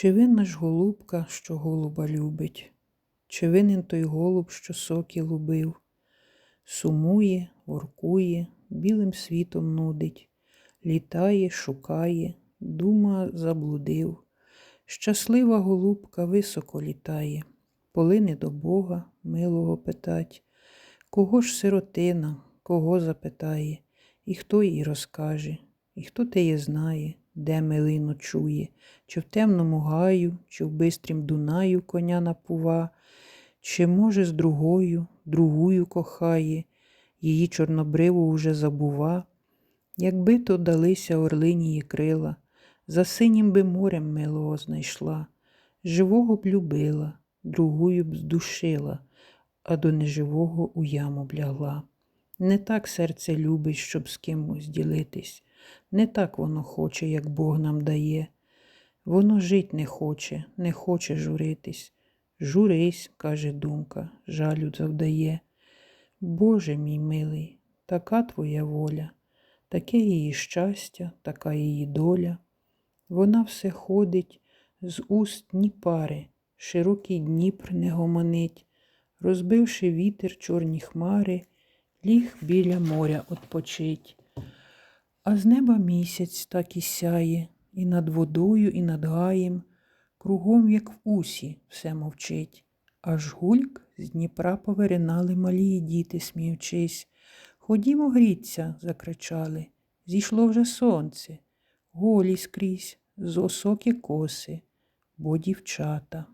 Чи винна ж голубка, що голуба любить? Чи винен той голуб, що соки лубив? Сумує, воркує, білим світом нудить, літає, шукає, дума заблудив. Щаслива голубка високо літає, полине до Бога, милого питать. Кого ж сиротина, кого запитає, і хто їй розкаже, і хто теє знає, де милину чує, чи в темному гаю, чи в бистрім Дунаю коня напува, чи, може, з другою, другую кохає, її чорнобриву уже забува, якби то далися орлинії крила, за синім би морем милого знайшла, живого б любила, другую б здушила, а до неживого у яму б лягла. Не так серце любить, щоб з кимось ділитись, не так воно хоче, як Бог нам дає. Воно жить не хоче, не хоче журитись. Журись, каже думка, жалю завдає. Боже мій милий, така твоя воля, таке її щастя, така її доля. Вона все ходить з уст ні пари, широкий Дніпр не гомонить, розбивши вітер чорні хмари, ліг біля моря отпочить. А з неба місяць так і сяє, і над водою, і над гаєм, кругом, як в усі, все мовчить. Аж гульк з Дніпра повиринали малі діти, сміючись. Ходімо гріться, закричали. Зійшло вже сонце, голі скрізь, з осокі коси, бо дівчата.